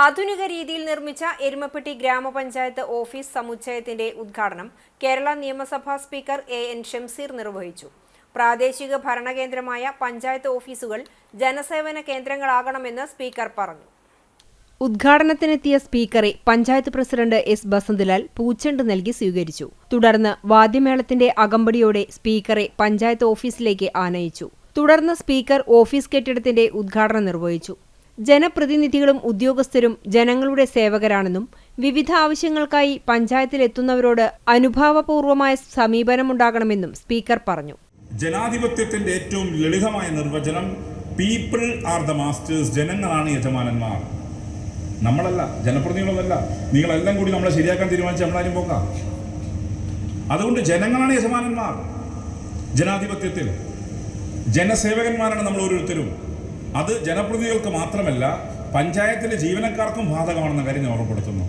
ആധുനിക രീതിയിൽ നിർമ്മിച്ച എരുമപ്പെട്ടി ഗ്രാമപഞ്ചായത്ത് ഓഫീസ് സമുച്ചയത്തിന്റെ ഉദ്ഘാടനം കേരള നിയമസഭാ സ്പീക്കർ എ എൻ ഷംസീർ നിർവഹിച്ചു. പ്രാദേശിക ഭരണകേന്ദ്രമായ പഞ്ചായത്ത് ഓഫീസുകൾ ജനസേവന കേന്ദ്രങ്ങളാകണമെന്ന് സ്പീക്കർ പറഞ്ഞു. ഉദ്ഘാടനത്തിനെത്തിയ സ്പീക്കറെ പഞ്ചായത്ത് പ്രസിഡന്റ് എസ് ബസന്തലാൽ പൂച്ചെണ്ട് നൽകി സ്വീകരിച്ചു. തുടർന്ന് വാദ്യമേളത്തിന്റെ അകമ്പടിയോടെ സ്പീക്കറെ പഞ്ചായത്ത് ഓഫീസിലേക്ക് ആനയിച്ചു. തുടർന്ന് സ്പീക്കർ ഓഫീസ് കെട്ടിടത്തിന്റെ ഉദ്ഘാടനം നിർവഹിച്ചു. ജനപ്രതിനിധികളും ഉദ്യോഗസ്ഥരും ജനങ്ങളുടെ സേവകരാണെന്നും വിവിധ ആവശ്യങ്ങൾക്കായി പഞ്ചായത്തിലെത്തുന്നവരോട് അനുഭാവപൂർവമായ സമീപനമുണ്ടാകണമെന്നും സ്പീക്കർ പറഞ്ഞു. ജനാധിപത്യത്തിന്റെ ഏറ്റവും ലളിതമായ നിർവചനം പീപ്പിൾ ആർ ദ മാസ്റ്റേഴ്സ് ജനങ്ങളാണ് യജമാനന്മാർ. നമ്മളല്ല ജനപ്രതിനിധികളല്ല നിങ്ങളെല്ലാം കൂടി നമ്മളെ ശരിയാക്കാൻ തീരുമാനിച്ച് നമ്മളാരും പോക്കാം. അതുകൊണ്ട് ജനങ്ങളാണ് യജമാനന്മാർ. ജനാധിപത്യത്തിൽ ജനസേവകന്മാരാണ് നമ്മൾ ഓരോരുത്തരും. അത് ജനപ്രതിനിധികൾക്ക് മാത്രമല്ല പഞ്ചായത്തിലെ ജീവനക്കാർക്കും ബാധകമാണെന്ന കാര്യം ഞാൻ ഓർമ്മപ്പെടുത്തുന്നു.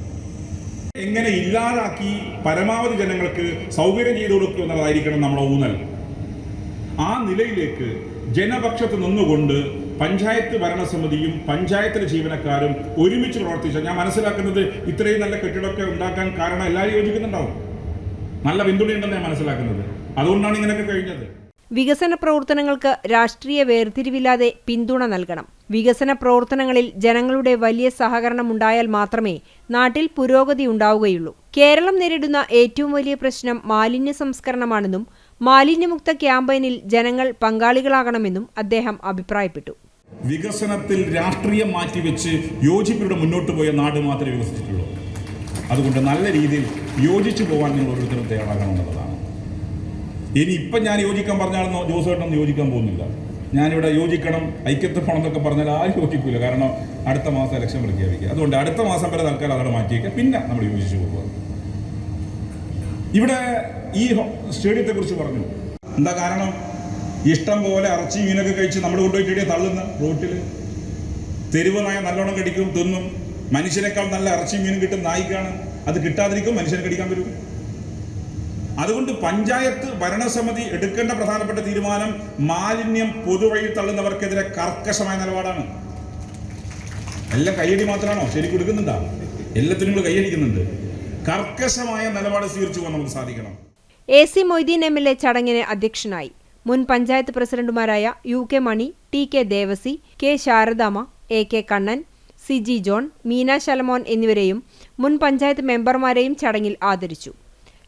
എങ്ങനെ ഇല്ലാതാക്കി പരമാവധി ജനങ്ങൾക്ക് സൗകര്യം ചെയ്തു കൊടുക്കുക എന്നുള്ളതായിരിക്കണം നമ്മുടെ ഊന്നൽ. ആ നിലയിലേക്ക് ജനപക്ഷത്ത് നിന്നുകൊണ്ട് പഞ്ചായത്ത് ഭരണസമിതിയും പഞ്ചായത്തിലെ ജീവനക്കാരും ഒരുമിച്ച് പ്രവർത്തിച്ച ഞാൻ മനസ്സിലാക്കുന്നത് ഇത്രയും നല്ല കെട്ടിടമൊക്കെ ഉണ്ടാക്കാൻ കാരണം എല്ലാവരും യോജിക്കുന്നുണ്ടാവും. നല്ല പിന്തുണയുണ്ടെന്ന് ഞാൻ മനസ്സിലാക്കുന്നത്. അതുകൊണ്ടാണ് ഇങ്ങനെയൊക്കെ കഴിഞ്ഞത്. വികസന പ്രവർത്തനങ്ങൾക്ക് രാഷ്ട്രീയ വേർതിരിവില്ലാതെ പിന്തുണ നൽകണം. വികസന പ്രവർത്തനങ്ങളിൽ ജനങ്ങളുടെ വലിയ സഹകരണം ഉണ്ടായാൽ മാത്രമേ നാട്ടിൽ പുരോഗതി ഉണ്ടാവുകയുള്ളൂ. കേരളം നേരിടുന്ന ഏറ്റവും വലിയ പ്രശ്നം മാലിന്യ സംസ്കരണമാണെന്നും മാലിന്യമുക്ത ക്യാമ്പയിനിൽ ജനങ്ങൾ പങ്കാളികളാകണമെന്നും അദ്ദേഹം അഭിപ്രായപ്പെട്ടു. വികസനത്തിൽ രാഷ്ട്രീയം മാറ്റിവെച്ച് യോജിപ്പിലൂടെ മുന്നോട്ട് പോയ നാട് മാത്രമേ വികസിച്ചിട്ടുള്ളൂ. അതുകൊണ്ട് നല്ല രീതിയിൽ യോജിച്ചു പോകാൻ നിങ്ങൾ ഓരോരുത്തരും തയ്യാറാകണമെന്നുള്ളതാണ് ഇനി ഇപ്പം ഞാൻ യോജിക്കാൻ പറഞ്ഞാലൊന്നും ജോസേട്ടൊന്നും യോജിക്കാൻ പോകുന്നില്ല. ഞാനിവിടെ യോജിക്കണം ഐക്യത്തിൽ പോകണം എന്നൊക്കെ പറഞ്ഞാൽ ആരും യോജിക്കില്ല കാരണം അടുത്ത മാസം ഇലക്ഷൻ പ്രഖ്യാപിക്കുക. അതുകൊണ്ട് അടുത്ത മാസം വരെ തൽക്കാലം അതോടെ മാറ്റിയേക്കുക. പിന്നെ നമ്മൾ യോജിച്ചു പോകുക. ഇവിടെ ഈ സ്റ്റേഡിയത്തെ കുറിച്ച് പറഞ്ഞു. എന്താ കാരണം? ഇഷ്ടം പോലെ ഇറച്ചി മീനൊക്കെ കഴിച്ച് നമ്മൾ കൊണ്ടുപോയിട്ട് തള്ളുന്ന റോട്ടിൽ തെരുവ് നായ നല്ലോണം കടിക്കും തിന്നും. മനുഷ്യനേക്കാൾ നല്ല ഇറച്ചി മീനും കിട്ടും നായിക്കാണ്. അത് കിട്ടാതിരിക്കും മനുഷ്യനെ കടിക്കാൻ വരും അതുകൊണ്ട് പഞ്ചായത്ത് ഭരണസമിതി എടുക്കേണ്ട പ്രധാനപ്പെട്ട തീരുമാനം മാലിന്യം പൊതുവഴി തള്ളുന്നവർക്കെതിരെ കർക്കശമായ നിലപാടാണ്. എല്ലാം കൈയടി മാത്രമാണോ? ശരി കൊടുക്കുന്നുണ്ടോ എല്ലാത്തിനും കൂടെ കൈയടിക്കുന്നുണ്ട്. കർക്കശമായ നിലപാട് സ്വീകരിച്ചു പോകാൻ നമുക്ക് സാധിക്കണം. A C Moideen M L A ചടങ്ങിന് അധ്യക്ഷനായി മുൻ പഞ്ചായത്ത് പ്രസിഡന്റുമാരായ U K Mani T K Devasi K Sharadama A K Kannan C G John Meena Shalamon എന്നിവരെയും മുൻ പഞ്ചായത്ത് മെമ്പർമാരെയും ചടങ്ങിൽ ആദരിച്ചു.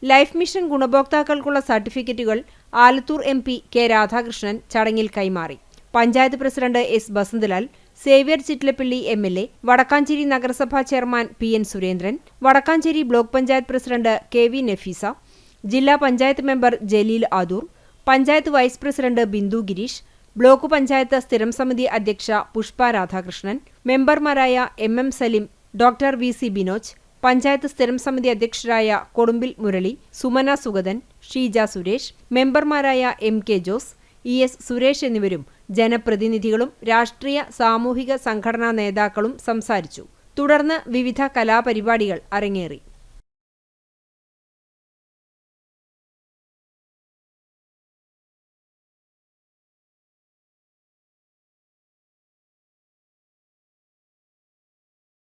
ലൈഫ് മിഷൻ ഗുണഭോക്താക്കൾക്കുള്ള സർട്ടിഫിക്കറ്റുകൾ Alathur M P K Radhakrishnan ചടങ്ങിൽ കൈമാറി. Panchayat president S Basanthalal Xavier Chittilappilly M L A Vadakkanchery നഗരസഭാ chairman P N Surendran Vadakkanchery block panchayat president K V Nafeesa ജില്ലാ panchayat member Jaleel Adoor panchayat vice president Bindu Gireesh block panchayat സ്ഥിരം സമിതി അധ്യക്ഷ പുഷ്പ രാധാകൃഷ്ണൻ മെമ്പർമാരായ M M Salim doctor V C Binoj panchayat സ്ഥിരം സമിതി അധ്യക്ഷരായ കൊടുമ്പിൽ മുരളി സുമന സുഗതൻ ഷീജ സുരേഷ് മെമ്പർമാരായ M K Jose E S Suresh എന്നിവരും ജനപ്രതിനിധികളും രാഷ്ട്രീയ സാമൂഹിക സംഘടനാ നേതാക്കളും സംസാരിച്ചു. തുടർന്ന് വിവിധ കലാപരിപാടികൾ അരങ്ങേറി.